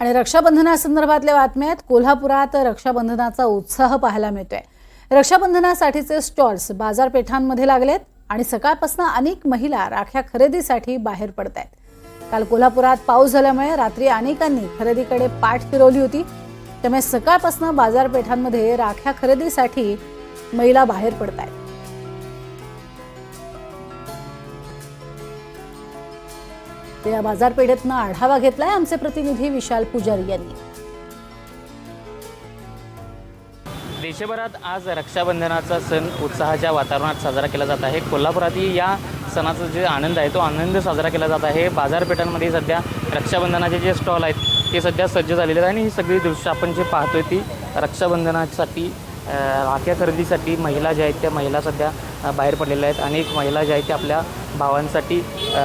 आणि रक्षाबंधनासंदर्भातल्या बातम्या आहेत. कोल्हापुरात रक्षाबंधनाचा उत्साह पाहायला मिळतोय. रक्षाबंधनासाठीचे स्टॉल्स बाजारपेठांमध्ये लागलेत आणि सकाळपासून अनेक महिला राख्या खरेदीसाठी बाहेर पडत आहेत काल कोल्हापुरात पाऊस झाल्यामुळे रात्री अनेकांनी खरेदीकडे पाठ फिरवली होती. त्यामुळे सकाळपासून बाजारपेठांमध्ये राख्या खरेदीसाठी महिला बाहेर पडत आहेत तर या बाजारपेठेतनं आढावा घेतलाय आमचे प्रतिनिधी विशाल पुजारी यांनी. देशभरात आज रक्षाबंधनाचा सण उत्साहाच्या वातावरणात साजरा केला जात आहे. कोल्हापुरातही या सणाचा जे आनंद आहे तो आनंद साजरा केला जात आहे. बाजारपेठांमध्ये सध्या रक्षाबंधनाचे जे स्टॉल आहेत ते सध्या सज्ज झालेले आहे आणि ही सगळी दृश्य आपण जे पाहतोय ती रक्षाबंधनासाठी राख्या खरेदीसाठी महिला ज्या आहेत त्या महिला सध्या बाहेर पडलेल्या आहेत. अनेक महिला ज्या आहेत त्या आपल्या भावांसाठी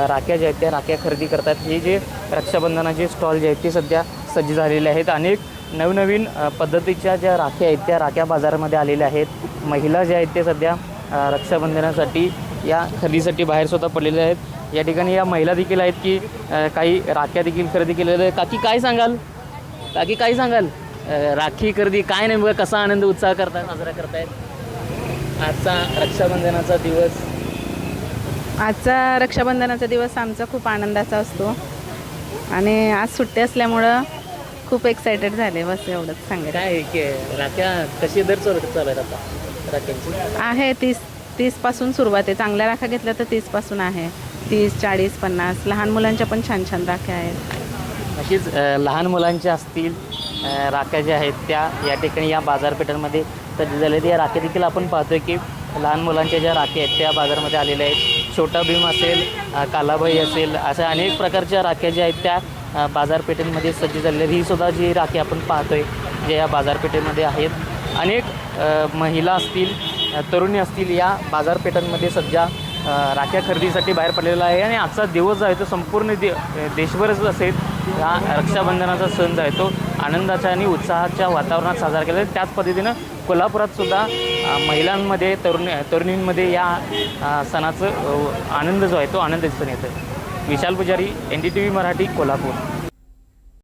राख्या ज्या आहेत त्या राख्या खरेदी करतात. हे जे रक्षाबंधनाचे स्टॉल जे आहेत ते सध्या सज्ज झालेले आहेत. अनेक नवनवीन पद्धतीच्या ज्या राख्या आहेत त्या राख्या बाजारामध्ये आलेल्या आहेत. महिला ज्या आहेत त्या सध्या रक्षाबंधनासाठी या खरेदीसाठी बाहेर स्वतः पडलेल्या आहेत. या ठिकाणी या महिला देखील आहेत की काही राख्या देखील खरेदी केलेल्या आहेत. काकी काय सांगाल? काकी काय सांगाल? राखी खरेदी काय नेमकं कसा आनंद उत्साह करता साजरा करतायत? आजचा रक्षाबंधनाचा दिवस. आजचा रक्षाबंधनाचा दिवस आमचा खूप आनंदाचा असतो. आणि आज सुट्टी असल्यामुळं खूप एक्सायटेड झाले बस एवढंच सांगेल काय की राख्या कशी दर चालू चालू आहेत आता? राख्यांची? आहे तीस तीसपासून सुरुवात आहे. चांगल्या राख्या घेतल्या तर तीसपासून आहे. तीस चाळीस पन्नास लहान मुलांच्या पण छान छान राख्या आहेत. अशीच अ, लहान मुलांच्या असतील राख्या ज्या आहेत त्या या ठिकाणी या बाजारपेठांमध्ये सज्ज झाल्या आहेत. या राख्या देखील आपण पाहतोय की लहान मुलांच्या ज्या राख्या आहेत त्या बाजारामध्ये आलेल्या आहेत. छोटा भीम असेल कालाबाई असेल अशा अनेक प्रकारच्या राख्या ज्या आहेत त्या बाजारपेठेमध्ये सज्ज झालेल्या आहेत. ही सुद्धा जी राखी आपण पाहतोय जे या बाजारपेठेमध्ये आहेत. अनेक महिला असतील तरुणी असतील या बाजारपेठांमध्ये सध्या राख्या खरेदीसाठी बाहेर पडलेला आहे आणि आजचा दिवस जो आहे तो संपूर्ण दे देशभरच असेल. हा रक्षाबंधनाचा सण जो आहे तो आनंदाच्या आणि उत्साहाच्या वातावरणात साजरा केला त्याच पद्धतीनं कोल्हापुरात सुद्धा महिलांमध्ये तरुण तरुणींमध्ये या सणाचं आनंद जो आहे तो आनंद दिसून येतो Vishal Pujari N D T V Marathi Kolhapur.